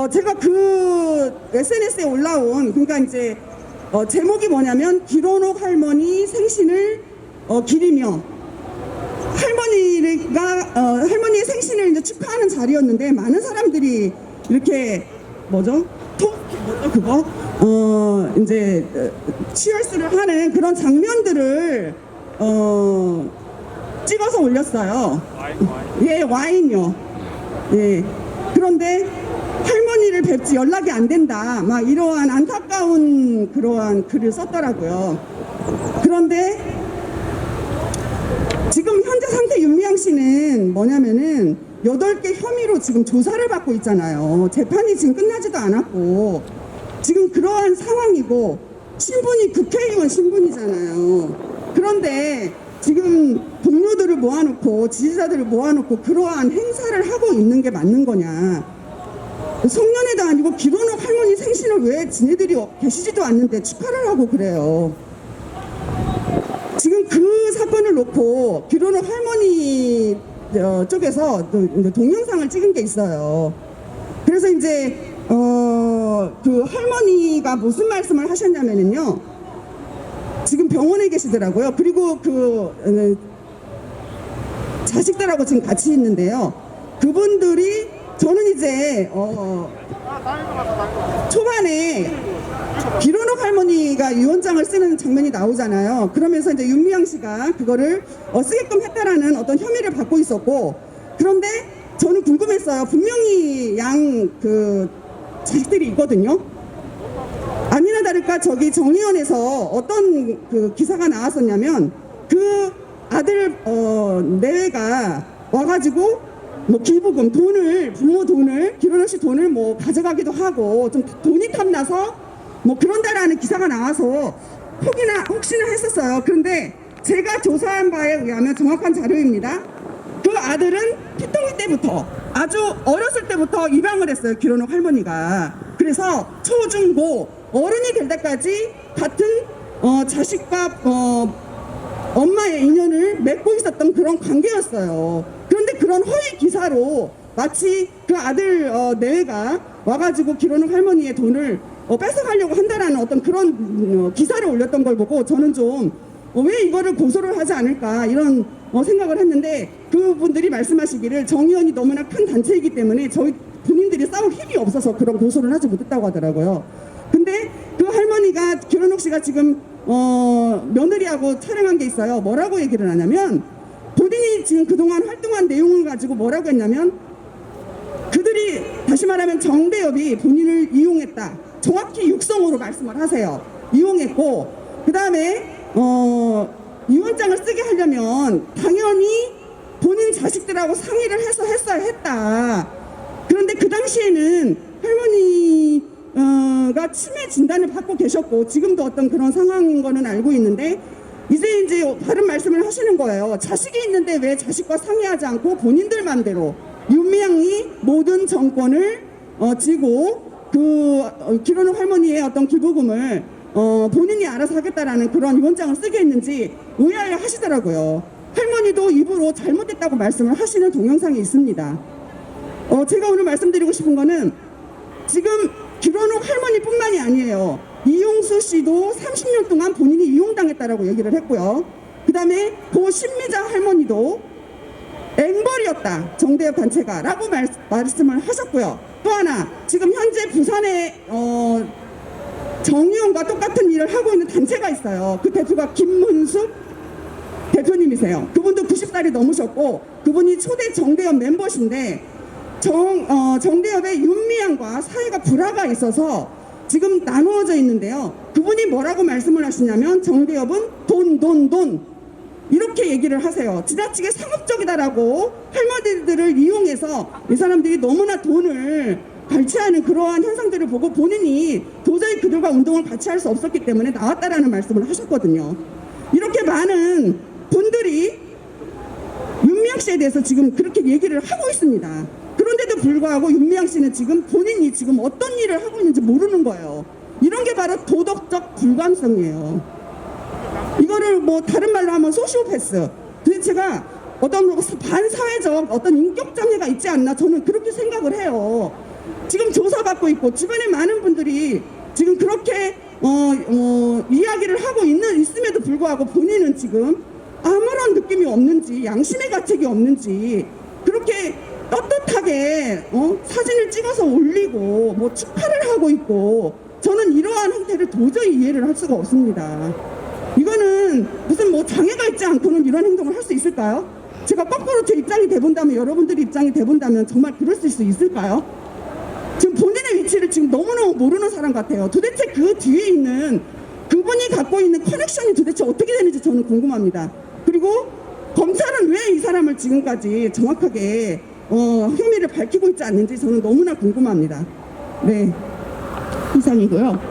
어, 제가 그 SNS에 올라온 그러니까 이제 어, 제목이 뭐냐면 기론옥 할머니 생신을 어, 기리며 할머니가 어, 할머니의 생신을 이제 축하하는 자리였는데 많은 사람들이 이렇게 뭐죠? 토 뭐죠 그거 어 이제 어, 치얼스를 하는 그런 장면들을 어 찍어서 올렸어요. 예 와인요. 예 그런데 할머니 를 뵙지 연락이 안 된다. 막 이러한 안타까운 그러한 글을 썼더라고요. 그런데 지금 현재 상태 윤미향 씨는 뭐냐면은 여덟 개 혐의로 지금 조사를 받고 있잖아요. 재판이 지금 끝나지도 않았고 지금 그러한 상황이고 신분이 국회의원 신분이잖아요. 그런데 지금 동료들을 모아놓고 지지자들을 모아놓고 그러한 행사를 하고 있는 게 맞는 거냐? 성년회도 아니고 기론옥 할머니 생신을 왜 지네들이 계시지도 않는데 축하를 하고 그래요. 지금 그 사건을 놓고 기론옥 할머니 어, 쪽에서 동영상을 찍은 게 있어요. 그래서 이제 어, 그 할머니가 무슨 말씀을 하셨냐면은요. 지금 병원에 계시더라고요. 그리고 그 어, 자식들하고 지금 같이 있는데요. 그분들이 저는 이제 어, 초반에 기론옥 할머니가 위원장을 쓰는 장면이 나오잖아요. 그러면서 이제 윤미향 씨가 그거를 어, 쓰게끔 했다라는 어떤 혐의를 받고 있었고, 그런데 저는 궁금했어요. 분명히 양그 자식들이 있거든요. 아니나 다를까 저기 정의원에서 어떤 그 기사가 나왔었냐면 그 아들 어 내외가 와가지고 뭐 기부금 돈을 부모 돈을 씨 돈을 뭐 가져가기도 하고 좀 돈이 탐나서 뭐 그런다라는 기사가 나와서 혹이나 혹시나 했었어요. 그런데 제가 조사한 바에 의하면 정확한 자료입니다. 그 아들은 피똥이 때부터 아주 어렸을 때부터 입양을 했어요. 기론옥 할머니가. 그래서 초중고 어른이 될 때까지 같은 어, 자식과 어, 엄마의 인연을 맺고 있었던 그런 관계였어요. 그런 허위 기사로 마치 그 아들 어, 내외가 와가지고 기론옥 할머니의 돈을 어, 뺏어가려고 한다라는 어떤 그런 어, 기사를 올렸던 걸 보고 저는 좀 어, 왜 이거를 고소를 하지 않을까 이런 어, 생각을 했는데 그분들이 말씀하시기를 정의원이 너무나 큰 단체이기 때문에 저희 본인들이 싸울 힘이 없어서 그런 고소를 하지 못했다고 하더라고요. 근데 그 할머니가 기론옥 씨가 지금 어, 며느리하고 촬영한 게 있어요. 뭐라고 얘기를 하냐면 지금 그동안 활동한 내용을 가지고 뭐라고 했냐면 그들이 다시 말하면 정대협이 본인을 이용했다. 정확히 육성으로 말씀을 하세요. 이용했고 그 다음에 어, 위원장을 쓰게 하려면 당연히 본인 자식들하고 상의를 해서 했어야 했다. 그런데 그 당시에는 할머니가 치매 진단을 받고 계셨고 지금도 어떤 그런 상황인 거는 알고 있는데 이제 이제 다른 말씀을 하시는 거예요. 자식이 있는데 왜 자식과 상의하지 않고 본인들 맘대로 윤미향이 모든 정권을 어, 쥐고 그 어, 기론옥 할머니의 어떤 기부금을 어, 본인이 알아서 하겠다라는 그런 위원장을 쓰게 했는지 의아해 하시더라고요. 할머니도 입으로 잘못됐다고 말씀을 하시는 동영상이 있습니다. 어, 제가 오늘 말씀드리고 싶은 거는 지금 기론옥 할머니뿐만이 아니에요. 이용수 씨도 30년 동안 본인이 이용당했다라고 얘기를 했고요. 그 다음에 고 신미자 할머니도 앵벌이었다 정대협 단체가 라고 말, 말씀을 하셨고요. 또 하나 지금 현재 부산에 어, 정의원과 똑같은 일을 하고 있는 단체가 있어요. 그 대표가 김문숙 대표님이세요. 그분도 90살이 넘으셨고 그분이 초대 정대협 멤버신데 정, 어, 정대협의 윤미향과 사이가 불화가 있어서 지금 나누어져 있는데요. 그분이 뭐라고 말씀을 하시냐면 정대협은 돈, 돈, 돈 이렇게 얘기를 하세요. 지나치게 상업적이다라고 할머니들을 이용해서 이 사람들이 너무나 돈을 발치하는 그러한 현상들을 보고 본인이 도저히 그들과 운동을 같이 할 수 없었기 때문에 나왔다라는 말씀을 하셨거든요. 이렇게 많은 분들이 윤미향 씨에 대해서 지금 그렇게 얘기를 하고 있습니다. 그런데도 불구하고 윤미향 씨는 지금 본인이 지금 어떤 일을 하고 있는지 모르는 거예요. 이런 게 바로 도덕적 불감성이에요. 이거를 뭐 다른 말로 하면 소시오패스. 도대체가 어떤 반사회적 어떤 인격 장애가 있지 않나 저는 그렇게 생각을 해요. 지금 조사받고 있고 주변에 많은 분들이 지금 그렇게 어, 어, 이야기를 하고 있는 있음에도 불구하고 본인은 지금 아무런 느낌이 없는지 양심의 가책이 없는지 그렇게 떳떳하게 어? 사진을 찍어서 올리고 뭐 축하를 하고 있고 저는 이러한 행태를 도저히 이해를 할 수가 없습니다. 이거는 무슨 뭐 장애가 있지 않고는 이런 행동을 할 수 있을까요? 제가 거꾸로 제 입장이 돼본다면 여러분들이 입장이 돼본다면 정말 그럴 수 있을까요? 지금 본인의 위치를 지금 너무너무 모르는 사람 같아요. 도대체 그 뒤에 있는 그분이 갖고 있는 커넥션이 도대체 어떻게 되는지 저는 궁금합니다. 그리고 검찰은 왜 이 사람을 지금까지 정확하게 어, 혐의를 밝히고 있지 않는지 저는 너무나 궁금합니다. 네. 이상이고요.